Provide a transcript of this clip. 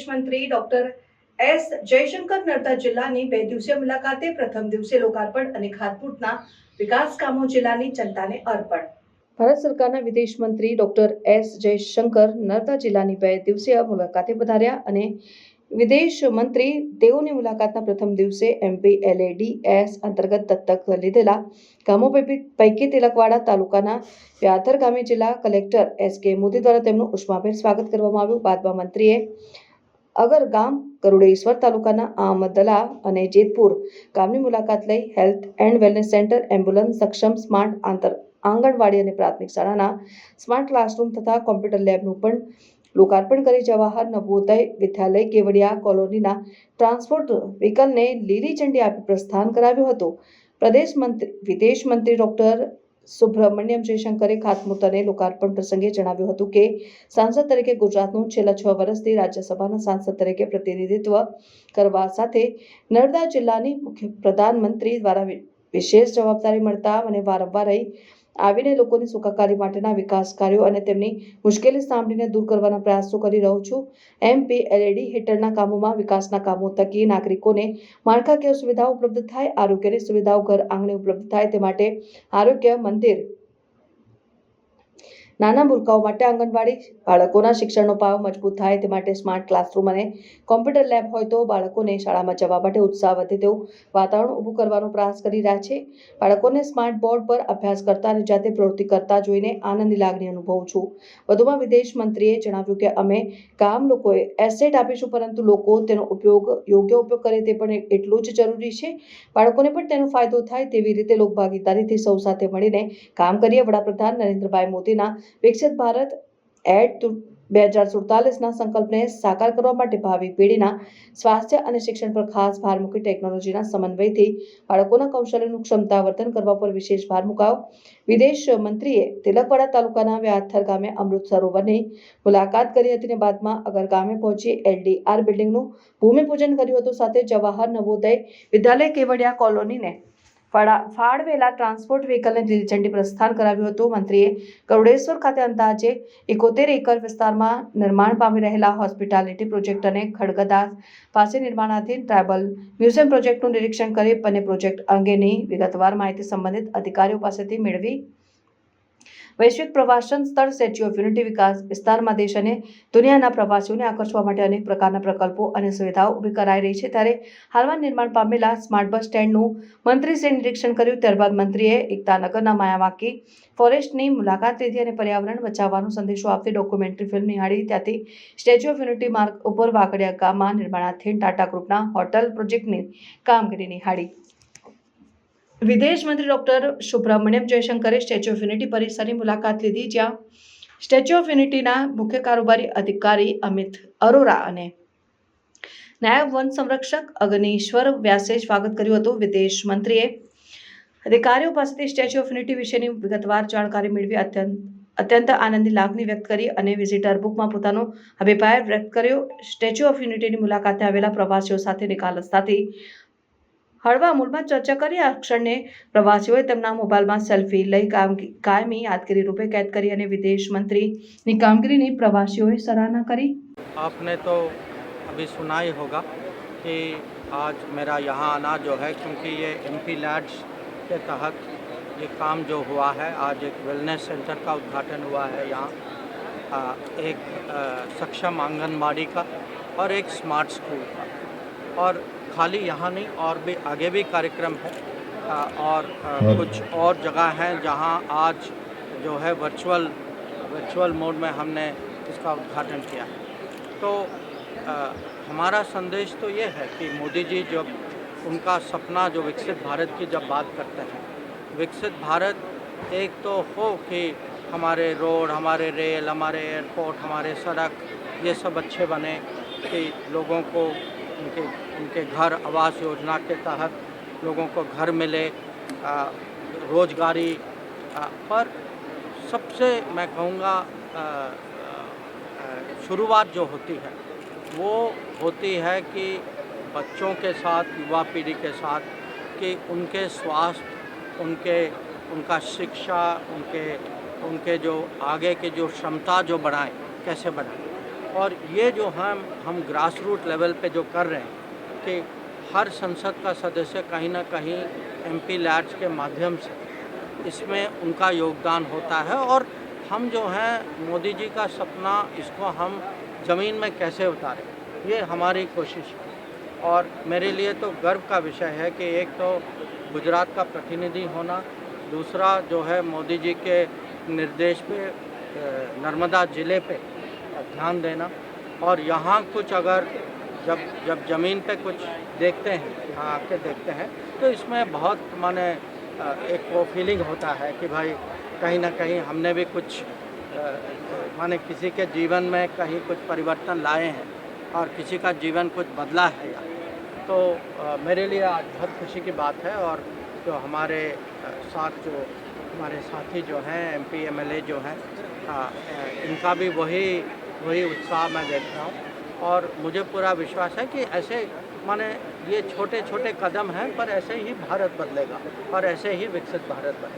વિદેશ મંત્રી doctor S Jaishankar Narmada જિલ્લાની બે દિવસીય મુલાકાતે પ્રથમ દિવસે લોકાર્પણ અને ખાતમુહૂર્તના વિકાસ કામો જિલ્લાની જનતાને અર્પણ. ભારત સરકારના વિદેશ મંત્રી ડોક્ટર એસ જયશંકર નર્મદા જિલ્લાની બે દિવસીય મુલાકાતે પધાર્યા અને વિદેશ મંત્રી તેઓની મુલાકાતના પ્રથમ દિવસે એમપી એલએડીએસ અંતર્ગત દત્તક લીધેલા ગામો પૈકી તિલકવાડા તાલુકાના વ્યાધર ગામે જિલ્લા કલેક્ટર એસ કે મોદી દ્વારા તેમનું ઉષ્માભેર સ્વાગત કરવામાં આવ્યું. બાદમાં મંત્રીએ અગર ગામ ગરુડેશ્વર તાલુકાના આમદલા અને જેતપુર ગામની મુલાકાત લઈ health and wellness centre ambulance સક્ષમ સ્માર્ટ આંતર, આંગણવાડી અને પ્રાથમિક શાળાના સ્માર્ટ ક્લાસરૂમ તથા કોમ્પ્યુટર લેબનું પણ લોકાર્પણ કરી જવાહર નવોદય વિદ્યાલય કેવડિયા કોલોનીના ટ્રાન્સપોર્ટ વ્હીકલને લીલી ઝંડી આપી પ્રસ્થાન કરાવ્યું હતું. પ્રદેશ મંત્રી, વિદેશ મંત્રી ડોક્ટર સુબ્રમણ્યમ જયશંકરે ખાતમુહૂર્ત લોકાર્પણ પ્રસંગે જણાવ્યું હતું કે સાંસદ તરીકે ગુજરાતનું છેલ્લા છ વર્ષથી રાજ્યસભાના સાંસદ તરીકે પ્રતિનિધિત્વ કરવા સાથે નર્મદા જિલ્લાની મુખ્ય પ્રધાનમંત્રી દ્વારા વિશેષ જવાબદારી મળતા અને વારંવાર અહીં આવીને લોકોની સુખાકારી માટેના વિકાસ કાર્યો અને તેમની મુશ્કેલી સાંભળીને દૂર કરવાના પ્રયાસો કરી રહ્યો છું. એમપી એલએડી હેઠળના કામોમાં વિકાસના કામો થકી નાગરિકોને માળખાકીય સુવિધાઓ ઉપલબ્ધ થાય, આરોગ્યની સુવિધાઓ ઘર આંગણે ઉપલબ્ધ થાય તે માટે આરોગ્ય મંદિર નાના ભૂલકાઓ માટે આંગણવાડી બાળકોના શિક્ષણનો પાયો મજબૂત થાય તે માટે સ્માર્ટ ક્લાસરૂમ અને કોમ્પ્યુટર લેબ હોય તો બાળકોને શાળામાં જવા માટે ઉત્સાહ વધે તેવું વાતાવરણ ઊભું કરવાનો પ્રયાસ કરી રહ્યા છે. બાળકોને સ્માર્ટ બોર્ડ પર અભ્યાસ કરતા અને જાતે પ્રવૃત્તિ કરતા જોઈને આનંદની લાગણી અનુભવું છું. વધુમાં વિદેશ મંત્રીએ જણાવ્યું કે અમે ગામ લોકોએ એસેટ આપીશું પરંતુ લોકો તેનો ઉપયોગ યોગ્ય ઉપયોગ કરે તે પણ એટલું જ જરૂરી છે. બાળકોને પણ તેનો ફાયદો થાય તેવી રીતે લોકભાગીદારીથી સૌ સાથે મળીને કામ કરીએ. વડાપ્રધાન નરેન્દ્રભાઈ મોદીના વિકસિત ભારત એડ બે હજાર સુડતાલીસના સંકલ્પને સાકાર કરવા માટે ભાવિ પેઢીના સ્વાસ્થ્ય અને શિક્ષણ પર ખાસ ભાર મૂકી ટેકનોલોજીના સમન્વયથી બાળકોના કૌશલ્યનું ક્ષમતાવર્ધન કરવા પર વિશેષ ભાર મુકાયો. વિદેશ મંત્રીએ તિલકવાડા તાલુકાના વ્યાથર ગામે અમૃત સરોવરની મુલાકાત કરી હતી અને બાદમાં અગર ગામે પહોંચી એલડીઆર બિલ્ડિંગનું ભૂમિપૂજન કર્યું હતું. સાથે જવાહર નવોદય વિદ્યાલય કેવડિયા કોલોનીને ફાળવેલા ટ્રાન્સપોર્ટ વ્હીકલને લીલી ઝંડી પ્રસ્થાન કરાવ્યું હતું. મંત્રીએ ગરુડેશ્વર ખાતે અંદાજે એકોતેર એકર વિસ્તારમાં નિર્માણ પામી રહેલા હોસ્પિટાલિટી પ્રોજેક્ટ અને ખડગદા પાસે નિર્માણાધીન ટ્રાયબલ મ્યુઝિયમ પ્રોજેક્ટનું નિરીક્ષણ કરી અને પ્રોજેક્ટ અંગેની વિગતવાર માહિતી સંબંધિત અધિકારીઓ પાસેથી મેળવી વૈશ્વિક પ્રવાસન સ્થળ સ્ટેચ્યુ ઓફ યુનિટી વિકાસ વિસ્તારમાં દેશ અને દુનિયાના પ્રવાસીઓને આકર્ષવા માટે અનેક પ્રકારના પ્રકલ્પો અને સુવિધાઓ ઊભી કરાઈ રહી છે. ત્યારે હાલમાં નિર્માણ પામેલા સ્માર્ટ બસ સ્ટેન્ડનું મંત્રીશ્રીએ નિરીક્ષણ કર્યું. ત્યારબાદ મંત્રીએ એકતાનગરના માયાવાકી ફોરેસ્ટની મુલાકાત લીધી અને પર્યાવરણ બચાવવાનો સંદેશો આપતી ડોક્યુમેન્ટરી ફિલ્મ નિહાળી. ત્યાંથી સ્ટેચ્યુ ઓફ યુનિટી માર્ગ ઉપર વાકડિયા ગામમાં નિર્માણાધીન ટાટા ગ્રુપના હોટલ પ્રોજેક્ટની કામગીરી નિહાળી. વિદેશ મંત્રી ડોક્ટર સુબ્રમણ્યમ જયશંકરે સ્ટેચ્યુ ઓફ યુનિટી પરિસરની મુલાકાત લીધી, જ્યાં સ્ટેચ્યુ ઓફ યુનિટીના મુખ્ય કારોબારી અધિકારી અમિત અરોરા અને નાયબ વન સંરક્ષક અગ્નિશ્વર વ્યાસે સ્વાગત કર્યું હતું. વિદેશ મંત્રીએ અધિકારીઓ પાસેથી સ્ટેચ્યુ ઓફ યુનિટી વિશેની વિગતવાર જાણકારી મેળવી અત્યંત અત્યંત આનંદની લાગણી વ્યક્ત કરી અને વિઝિટર બુકમાં પોતાનો અભિપ્રાય વ્યક્ત કર્યો. સ્ટેચ્યુ ઓફ યુનિટીની મુલાકાતે આવેલા પ્રવાસીઓ સાથે નિખાલસતાથી હળવા મૂળમાં ચર્ચા કરી આ ક્ષણને પ્રવાસીઓએ તેમના મોબાઈલમાં સેલ્ફી લઈ કામગી કાયમી યાદગીરી રૂપે કેદ કરી અને વિદેશ મંત્રીની કામગીરીની પ્રવાસીઓએ સરાહના કરી आपने तो अभी सुना ही होगा कि आज मेरा यहाँ आना जो है क्योंकि ये एम पी लैड्स के तहत ये काम जो हुआ है आज एक वेलनेस सेंटर का उद्घाटन हुआ है यहाँ आ, एक आ, सक्षम आंगनबाड़ी का और एक स्मार्ट स्कूल का और खाली यहाँ नहीं और भी आगे भी कार्यक्रम है। और कुछ और जगह हैं जहाँ आज जो है वर्चुअल वर्चुअल मोड में हमने इसका उद्घाटन किया। है तो आ, हमारा संदेश तो ये है कि मोदी जी जब उनका सपना जो विकसित भारत की जब बात करते हैं विकसित भारत एक तो हो कि हमारे रोड हमारे रेल हमारे एयरपोर्ट हमारे सड़क ये सब अच्छे बने कि लोगों को उनके उनके घर आवास योजना के तहत लोगों को घर मिले रोजगारी पर सबसे मैं कहूँगा शुरुआत जो होती है, वो होती है कि बच्चों के साथ, युवा पीढ़ी के साथ कि उनके स्वास्थ्य, उनके, उनका शिक्षा, उनके उनके जो आगे के जो क्षमता जो बढ़ाएँ, कैसे बढ़ाएँ। और ये जो हम हम ग्रास रूट लेवल पे जो कर रहे हैं कि हर संसद का सदस्य कहीं ना कहीं एमपी लैड्स के माध्यम से, इसमें उनका योगदान होता है और हम जो हैं, मोदी जी का सपना इसको हम ज़मीन में कैसे उतारें, ये हमारी कोशिश है। और मेरे लिए तो गर्व का विषय है कि एक तो गुजरात का प्रतिनिधि होना, दूसरा जो है मोदी जी के निर्देश पे नर्मदा ज़िले पे ध्यान देना। और यहाँ कुछ अगर जब जब ज़मीन पे कुछ देखते हैं, यहाँ आके देखते हैं तो इसमें बहुत माने एक वो फीलिंग होता है कि भाई कहीं ना कहीं हमने भी कुछ माने किसी के जीवन में कहीं कुछ परिवर्तन लाए हैं और किसी का जीवन कुछ बदला है। तो मेरे लिए आज बहुत खुशी की बात है और जो हमारे साथ जो, हमारे साथी जो हैं M P M L A जो हैं इनका भी वही वही उत्साह मैं देख रहा हूँ और मुझे पूरा विश्वास है कि ऐसे माने ये छोटे छोटे कदम हैं पर ऐसे ही भारत बदलेगा और ऐसे ही विकसित भारत बनेगा